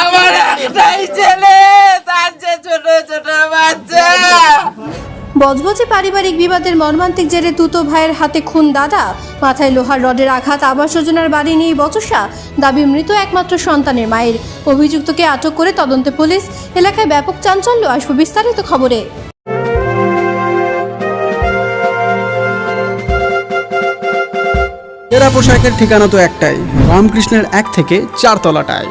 আমার একটাই ছেলে তার যে ছোট ছোট বাচ্চা। বজবজে পারিবারিক বিবাদের মর্মান্তিক জেরে তুতো ভাইয়ের হাতে খুন দাদা মাথায় লোহার রডের আঘাত আবাস যোজনার বাড়ি নিয়ে বচসা দাবি মৃত একমাত্র সন্তানের মায়ের। অভিযুক্তকে আটক করে তদন্তে পুলিশ এলাকায় ব্যাপক চাঞ্চল্য আসবে বিস্তারিত খবরে। এরা পোশাকের ঠিকানা তো একটাই রামকৃষ্ণের এক থেকে চারতলাটায়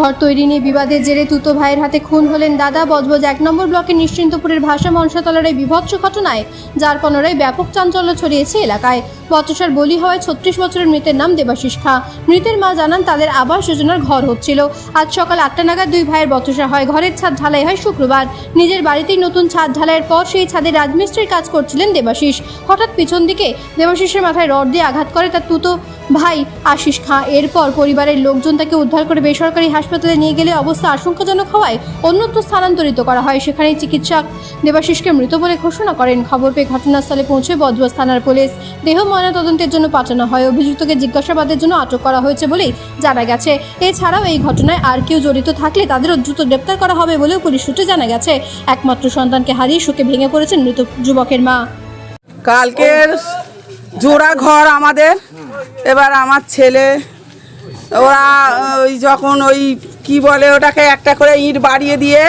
ঘর তৈরি নিয়ে বিবাদের জেরে তুতো ভাইয়ের হাতে খুন হলেন দাদা। বজবজ এক নম্বর ব্লকের নিশ্চিন্তপুরের ভাষা মনসাতলার এই বিভৎস ঘটনায়, যার পুনরায় ব্যাপক চাঞ্চল্য ছড়িয়েছে এলাকায়। বচসার বলি হওয়ায় ছত্রিশ বছরের মৃতের নাম দেবাশিস খা। মৃতের মা জানান, তাদের আবাস যোজনার ঘর হচ্ছিল। আজ সকাল আটটা নাগাদ দুই ভাইয়ের বচসা হয়। ঘরের ছাদ ঢালাই হয় শুক্রবার। নিজের বাড়িতেই নতুন ছাদ ঢালাইয়ের পর সেই ছাদে রাজমিস্ত্রির কাজ করছিলেন দেবাশিস। হঠাৎ পিছন দিকে দেবাশিসের মাথায় রড দিয়ে আঘাত করে তার তুতো ভাই, আশিস খাঁ, এরপর পরিবারের লোকজন তাকে উদ্ধার করে বেসরকারি হাসপাতালে নিয়ে গেলে অবস্থা আশঙ্কাজনক হওয়ায় অন্যত্র স্থানান্তরিত করা হয়। সেখানে চিকিৎসক দেবাশিসকে মৃত বলে ঘোষণা করেন। খবর পেয়ে ঘটনাস্থলে পৌঁছে বজবজ থানার পুলিশ দেহ ময়নাতদন্তের জন্য পাঠানো হয়। অভিযুক্তকে জিজ্ঞাসাবাদের জন্য আটক করা হয়েছে বলেই জানা গেছে। এছাড়াও এই ঘটনায় আর কেউ জড়িত থাকলে তাদেরও দ্রুত গ্রেপ্তার করা হবে বলেও পুলিশ সূত্রে জানা গেছে। একমাত্র সন্তানকে হারিয়ে শোকে ভেঙে পড়েছেন মৃত যুবকের মা। কালকের জোড়া ঘর আমাদের। এবার আমার ছেলে ওরা ওই যখন ওই কি বলে ওটাকে একটা করে ইট বাড়িয়ে দিয়ে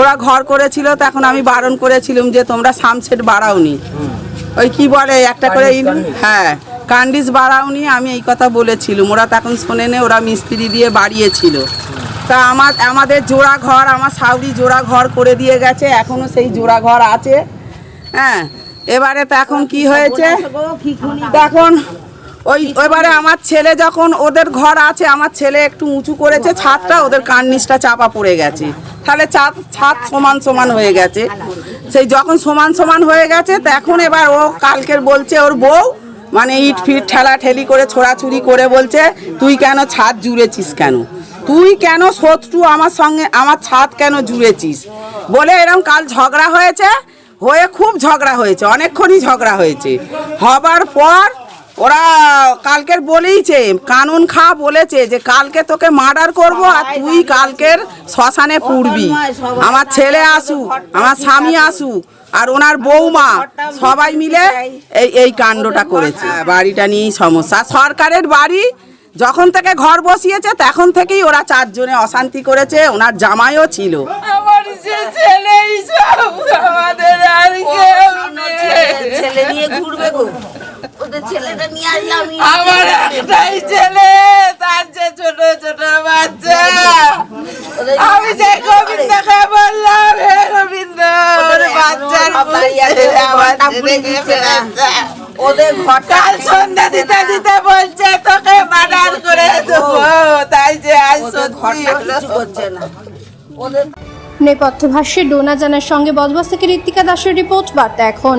ওরা ঘর করেছিল তখন আমি বারণ করেছিলাম যে তোমরা সামসেট বাড়াওনি। ওই কি বলে একটা করে ইট হ্যাঁ কান্ডিস বাড়াওনি আমি এই কথা বলেছিলাম। ওরা তখন শোনেনে ওরা মিস্ত্রি দিয়ে বাড়িয়েছিল। তা আমার আমাদের জোড়া ঘর আমার সাউরি জোড়া ঘর করে দিয়ে গেছে এখনও সেই জোড়া ঘর আছে। হ্যাঁ এবারে তখন কি হয়েছে? তখন ওই, এবারে আমার ছেলে যখন ওদের ঘর আছে, আমার ছেলে একটু উঁচু করেছে ছাদটা, ওদের কার্নিসটা চাপা পড়ে গেছে। তাহলে ছাদ ছাদ সমান সমান হয়ে গেছে। সেই যখন সমান সমান হয়ে গেছে, তখন এবার ও কালকের বলছে, ওর বউ মানে ইট ফিট ঠেলা ঠেলি করে ছোড়াছুরি করে বলছে, তুই কেন ছাদ জুড়েছিস কেন? তুই কেন শত্রু আমার সঙ্গে, আমার ছাদ কেন জুড়েছিস? বলে এরকম কাল ঝগড়া হয়েছে, হয়ে খুব ঝগড়া হয়েছে, অনেকক্ষণই ঝগড়া হয়েছে। হবার পর ওরা কালকের বলেইছে কানুন খা বলেছে যে কালকে তোকে মার্ডার করব আর তুই কালকের শ্মশানে পুড়বি। আমার ছেলে আসুক আমার স্বামী আসুক আর ওনার বৌমা। সবাই মিলে এই এই কাণ্ডটা করেছে। বাড়িটা নিয়েই সমস্যা। সরকারের বাড়ি যখন থেকে ঘর বসিয়েছে তখন থেকেই ওরা চারজনে অশান্তি করেছে। ওনার জামাইও ছিল। আমার। ছেলে নিয়ে ঘুরবে ছেলেটা নিয়ে আমার একটাই ছেলে তার যে ছোট ছোট বাচ্চা। আমি যে গোবিন্দকে বললাম হে গোবিন্দ বাচ্চার। ওদের সন্ধ্যা দিতে দিতে বলছে তোকে মার্ডার করে দেবো তাই যে আজ সত্যি করছে না। ওদের নেপথ্য ভাষ্যে ডোনা জানার সঙ্গে বজবজ থেকে ঋত্বিকা দাসের রিপোর্ট বার্তা এখন।